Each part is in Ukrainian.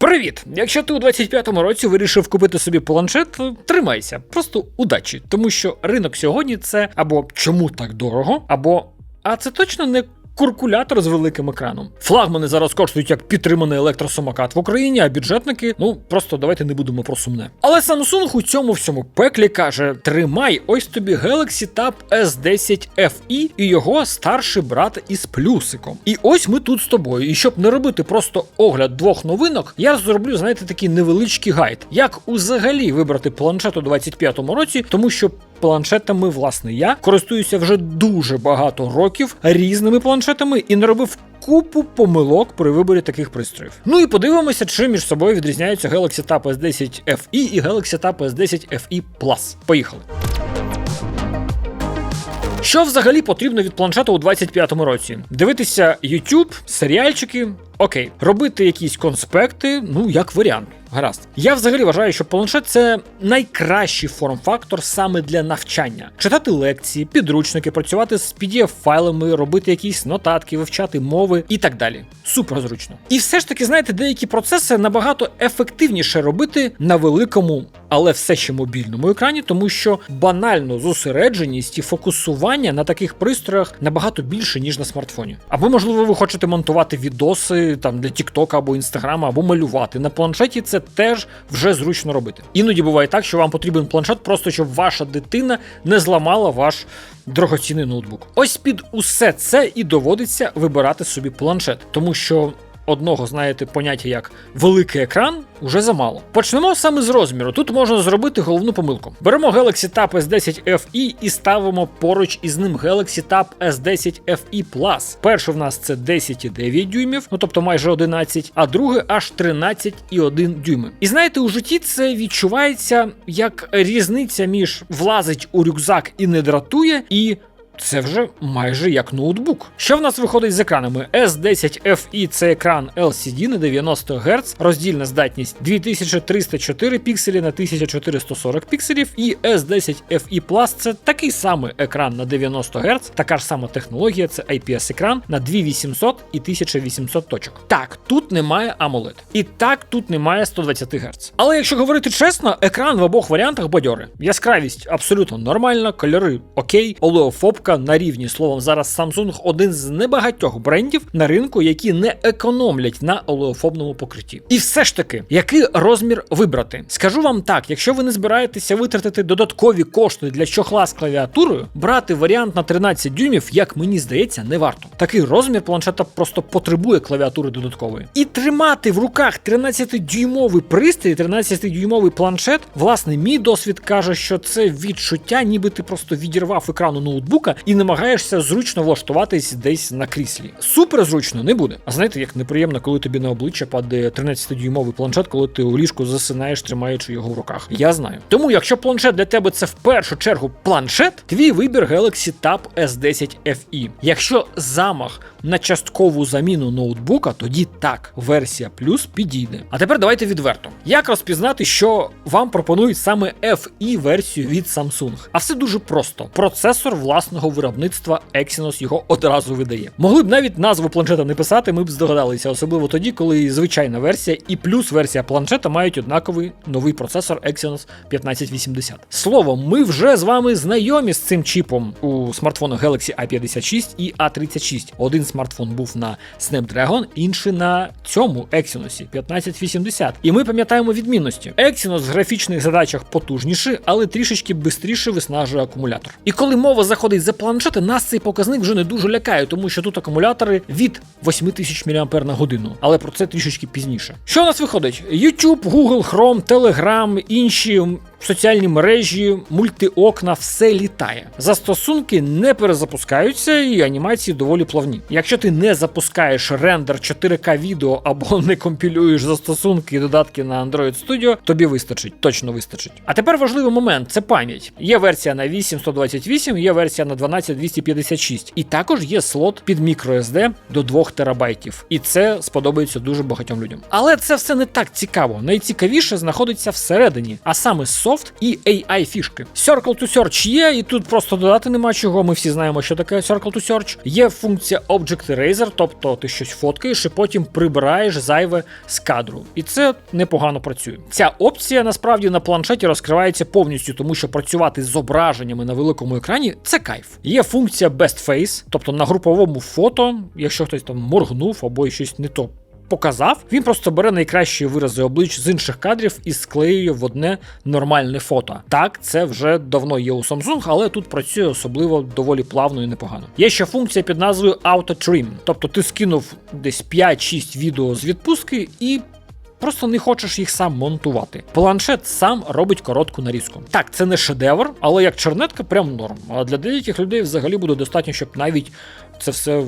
Привіт! Якщо ти у 25-му році вирішив купити собі планшет, тримайся, просто удачі, тому що ринок сьогодні це або чому так дорого, або а це точно не. Куркулятор з великим екраном. Флагмани зараз коштують як підтриманий електросамокат в Україні, а бюджетники, ну просто давайте не будемо про сумне. Але Samsung у цьому всьому пеклі каже: тримай, ось тобі Galaxy Tab S10 FE і його старший брат із плюсиком. І ось ми тут з тобою. І щоб не робити просто огляд двох новинок, я зроблю, знаєте, такий невеличкий гайд, як взагалі вибрати планшет у 25-му році, тому що планшетами, власне, я користуюся вже дуже багато років різними планшетами і не робив купу помилок при виборі таких пристроїв. Ну і подивимося, чи між собою відрізняються Galaxy Tab S10 FE і Galaxy Tab S10 FE Plus. Поїхали. Що взагалі потрібно від планшета у 25-му році? Дивитися YouTube, серіальчики. Окей, робити якісь конспекти, ну як варіант. Гаразд. Я взагалі вважаю, що планшет це найкращий форм-фактор саме для навчання. Читати лекції, підручники, працювати з PDF-файлами, робити якісь нотатки, вивчати мови і так далі. Супер зручно. І все ж таки, знаєте, деякі процеси набагато ефективніше робити на великому, але все ще мобільному екрані, тому що банально зосередженість і фокусування на таких пристроях набагато більше, ніж на смартфоні. Або, можливо, ви хочете монтувати відоси там для TikTok або Instagram, або малювати. На планшеті це теж вже зручно робити. Іноді буває так, що вам потрібен планшет, просто щоб ваша дитина не зламала ваш дорогоцінний ноутбук. Ось під усе це і доводиться вибирати собі планшет, тому що. Одного, знаєте, поняття як великий екран уже замало. Почнемо саме з розміру. Тут можна зробити головну помилку. Беремо Galaxy Tab S10 FE і ставимо поруч із ним Galaxy Tab S10 FE Plus. Перший в нас це 10,9 дюймів, ну тобто майже 11, а другий аж 13,1 дюйми. І знаєте, у житті це відчувається як різниця між влазить у рюкзак і не дратує, і це вже майже як ноутбук. Що в нас виходить з екранами? S10 FE це екран LCD на 90 Гц, роздільна здатність 2304 пікселі на 1440 пікселів, і S10 FE Plus це такий самий екран на 90 Гц, така ж сама технологія, це IPS-екран на 2800 і 1800 точок. Так, тут немає AMOLED. І так, тут немає 120 Гц. Але якщо говорити чесно, екран в обох варіантах бадьори. Яскравість абсолютно нормальна, кольори окей, олеофобка на рівні. Словом, зараз Samsung один з небагатьох брендів на ринку, які не економлять на олеофобному покритті. І все ж таки, який розмір вибрати? Скажу вам так: якщо ви не збираєтеся витратити додаткові кошти для чохла з клавіатурою, брати варіант на 13 дюймів, як мені здається, не варто. Такий розмір планшета просто потребує клавіатури додаткової. І тримати в руках 13-дюймовий пристрій, 13-дюймовий планшет, власне, мій досвід каже, що це відчуття, ніби ти просто відірвав екрану ноутбука і намагаєшся зручно влаштуватись десь на кріслі. Супер зручно не буде. А знаєте, як неприємно, коли тобі на обличчя падає 13-дюймовий планшет, коли ти у ліжку засинаєш, тримаючи його в руках. Я знаю. Тому, якщо планшет для тебе це в першу чергу планшет, твій вибір Galaxy Tab S10 FE. Якщо замах на часткову заміну ноутбука, тоді так, версія плюс підійде. А тепер давайте відверто. Як розпізнати, що вам пропонують саме FE версію від Samsung? А все дуже просто: процесор власного виробництва Exynos його одразу видає. Могли б навіть назву планшета не писати, ми б здогадалися, особливо тоді, коли звичайна версія і плюс версія планшета мають однаковий новий процесор Exynos 1580. Словом, ми вже з вами знайомі з цим чіпом у смартфонах Galaxy A56 і A36. Один смартфон був на Snapdragon, інший на цьому Exynos 1580. І ми пам'ятаємо відмінності. Exynos в графічних задачах потужніший, але трішечки швидше виснажує акумулятор. І коли мова заходить за планшети, нас цей показник вже не дуже лякає, тому що тут акумулятори від 8000 мАч на годину. Але про це трішечки пізніше. Що у нас виходить? YouTube, Google, Chrome, Telegram, інші соціальні мережі, мультиокна, все літає. Застосунки не перезапускаються, і анімації доволі плавні. Якщо ти не запускаєш рендер 4К відео або не компілюєш застосунки і додатки на Android Studio, тобі вистачить, точно вистачить. А тепер важливий момент це пам'ять. Є версія на 8128, є версія на 12256. І також є слот під microSD до 2 терабайтів. І це сподобається дуже багатьом людям. Але це все не так цікаво. Найцікавіше знаходиться всередині, а саме софт і AI фішки. Circle to Search є, і тут просто додати нема чого. Ми всі знаємо, що таке Circle to Search. Є функція Object Eraser, тобто ти щось фоткаєш і потім прибираєш зайве з кадру. І це непогано працює. Ця опція насправді на планшеті розкривається повністю, тому що працювати з зображеннями на великому екрані це кайф. Є функція Best Face, тобто на груповому фото, якщо хтось там моргнув або щось не то показав, він просто бере найкращі вирази облич з інших кадрів і склеює в одне нормальне фото. Так, це вже давно є у Samsung, але тут працює особливо доволі плавно і непогано. Є ще функція під назвою Auto Trim, тобто ти скинув десь 5-6 відео з відпустки і. Просто не хочеш їх сам монтувати. Планшет сам робить коротку нарізку. Так, це не шедевр, але як чернетка, прям норм. А для деяких людей взагалі буде достатньо, щоб навіть це все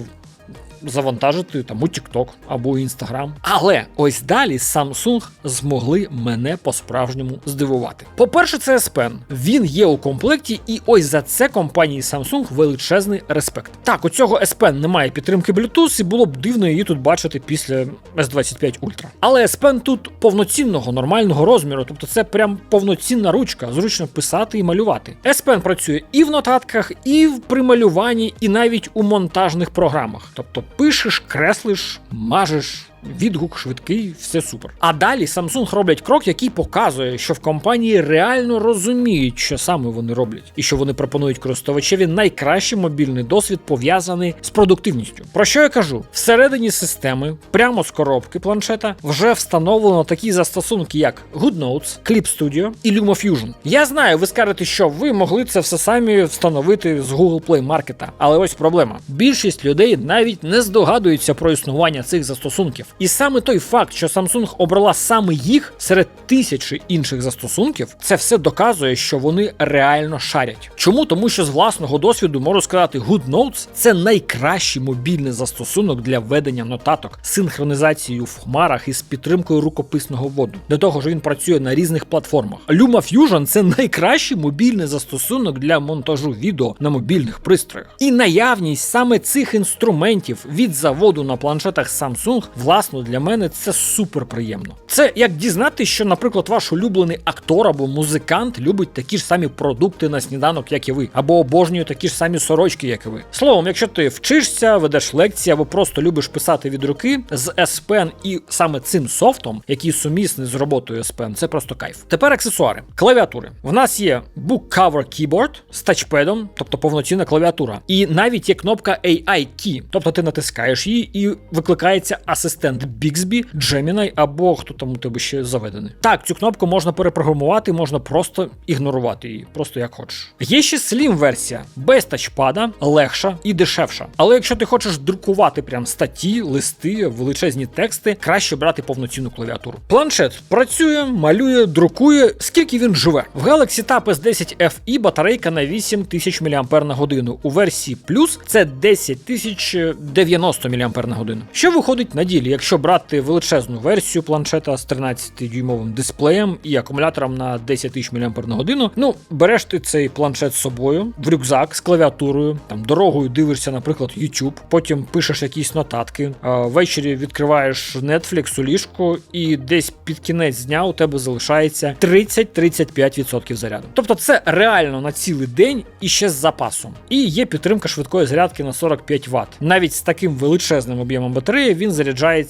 завантажити там у TikTok або Instagram. Але ось далі Samsung змогли мене по-справжньому здивувати. По-перше, це S Pen. Він є у комплекті, і ось за це компанії Samsung величезний респект. Так, у цього S Pen немає підтримки Bluetooth, і було б дивно її тут бачити після S25 Ultra. Але S Pen тут повноцінного нормального розміру, тобто це прям повноцінна ручка, зручно писати і малювати. S Pen працює і в нотатках, і в прималюванні, і навіть у монтажних програмах. Тобто пишеш, креслиш, мажеш. Відгук швидкий, все супер. А далі Samsung роблять крок, який показує, що в компанії реально розуміють, що саме вони роблять, і що вони пропонують користувачеві найкращий мобільний досвід пов'язаний з продуктивністю. Про що я кажу? Всередині системи, прямо з коробки планшета, вже встановлено такі застосунки, як GoodNotes, Clip Studio і LumaFusion. Я знаю, ви скажете, що ви могли це все самі встановити з Google Play Market, але ось проблема: більшість людей навіть не здогадуються про існування цих застосунків. І саме той факт, що Samsung обрала саме їх серед тисячі інших застосунків, це все доказує, що вони реально шарять. Чому? Тому що з власного досвіду можу сказати, GoodNotes – це найкращий мобільний застосунок для ведення нотаток, синхронізацією в хмарах і з підтримкою рукописного вводу. До того ж, він працює на різних платформах. LumaFusion – це найкращий мобільний застосунок для монтажу відео на мобільних пристроях. І наявність саме цих інструментів від заводу на планшетах Samsung, власно, для мене це супер приємно. Це як дізнатися, що, наприклад, ваш улюблений актор або музикант любить такі ж самі продукти на сніданок, як і ви, або обожнює такі ж самі сорочки, як і ви. Словом, якщо ти вчишся, ведеш лекції або просто любиш писати від руки з S Pen і саме цим софтом, який сумісний з роботою S Pen, це просто кайф. Тепер аксесуари. Клавіатури. В нас є Book Cover Keyboard з тачпедом, тобто повноцінна клавіатура. І навіть є кнопка AI Key, тобто ти натискаєш її і викликається асистент Bixby, Gemini або хто там у тебе ще заведений. Так, цю кнопку можна перепрограмувати, можна просто ігнорувати її, просто як хочеш. Є ще Slim версія без тачпада, легша і дешевша. Але якщо ти хочеш друкувати прям статті, листи, величезні тексти, краще брати повноцінну клавіатуру. Планшет працює, малює, друкує, скільки він живе. В Galaxy Tab S10 FE батарейка на 8000 мАч. У версії Plus це 10090 мАч. Що виходить на ділі, якщо брати величезну версію планшета з 13-дюймовим дисплеєм і акумулятором на 10 тисяч мАч ну береш ти цей планшет з собою в рюкзак з клавіатурою, там дорогою дивишся, наприклад, YouTube, потім пишеш якісь нотатки, ввечері відкриваєш Netflix у ліжку, і десь під кінець дня у тебе залишається 30-35% заряду. Тобто це реально на цілий день і ще з запасом. І є підтримка швидкої зарядки на 45 Вт. Навіть з таким величезним об'ємом батареї він заряджається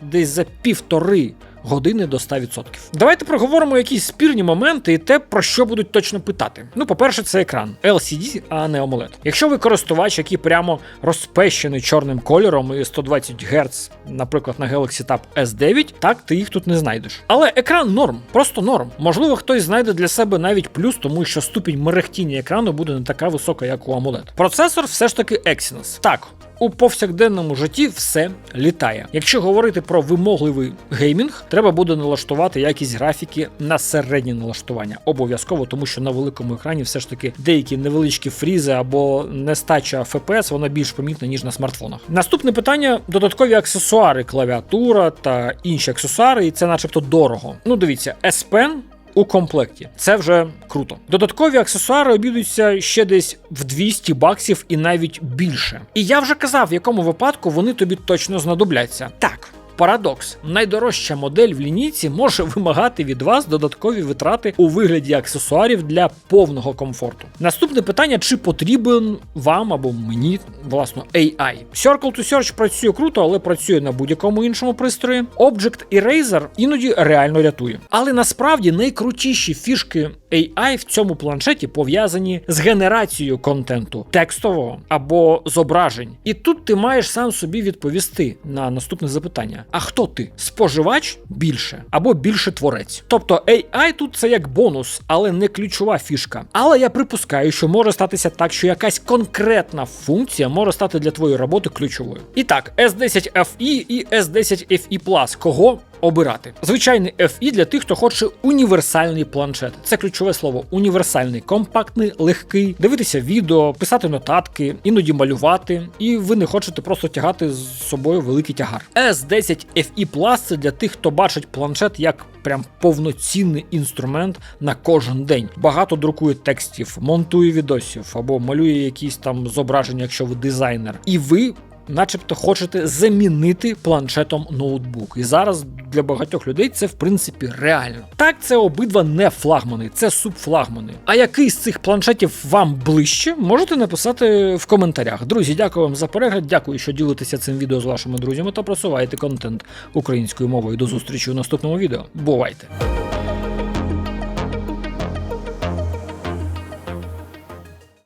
десь за півтори. Години до 100%. Давайте проговоримо якісь спірні моменти і те, про що будуть точно питати. Ну, по-перше, це екран LCD, а не AMOLED. Якщо ви користувач, який прямо розпещений чорним кольором і 120 Гц, наприклад, на Galaxy Tab S9, так ти їх тут не знайдеш. Але екран норм, просто норм. Можливо, хтось знайде для себе навіть плюс, тому що ступінь мерехтіння екрану буде не така висока, як у AMOLED. Процесор все ж таки Exynos. Так, у повсякденному житті все літає. Якщо говорити про вимогливий геймінг, треба буде налаштувати якість графіки на середнє налаштування. Обов'язково, тому що на великому екрані все ж таки деякі невеличкі фрізи або нестача FPS, вона більш помітна, ніж на смартфонах. Наступне питання: додаткові аксесуари, клавіатура та інші аксесуари, і це начебто дорого. Ну, дивіться, S Pen у комплекті. Це вже круто. Додаткові аксесуари обійдуться ще десь в 200 баксів і навіть більше. І я вже казав, в якому випадку вони тобі точно знадобляться. Так. Парадокс: найдорожча модель в лінійці може вимагати від вас додаткові витрати у вигляді аксесуарів для повного комфорту. Наступне питання: чи потрібен вам або мені власно AI? Circle to Search працює круто, але працює на будь-якому іншому пристрої. Object Eraser іноді реально рятує. Але насправді найкрутіші фішки AI в цьому планшеті пов'язані з генерацією контенту текстового або зображень. І тут ти маєш сам собі відповісти на наступне запитання: а хто ти? Споживач більше або більше творець? Тобто AI тут це як бонус, але не ключова фішка. Але я припускаю, що може статися так, що якась конкретна функція може стати для твоєї роботи ключовою. І так, S10 FE і S10 FE Plus. Кого обирати. Звичайний FE для тих, хто хоче універсальний планшет. Це ключове слово універсальний, компактний, легкий, дивитися відео, писати нотатки, іноді малювати, і ви не хочете просто тягати з собою великий тягар. S10 FE Plus це для тих, хто бачить планшет як прям повноцінний інструмент на кожен день. Багато друкує текстів, монтує відосів або малює якісь там зображення, якщо ви дизайнер. І ви начебто хочете замінити планшетом ноутбук. І зараз для багатьох людей це в принципі реально. Так, це обидва не флагмани, це субфлагмани. А який з цих планшетів вам ближче, можете написати в коментарях. Друзі, дякую вам за перегляд. Дякую, що ділитеся цим відео з вашими друзями та просуваєте контент українською мовою. До зустрічі у наступному відео. Бувайте!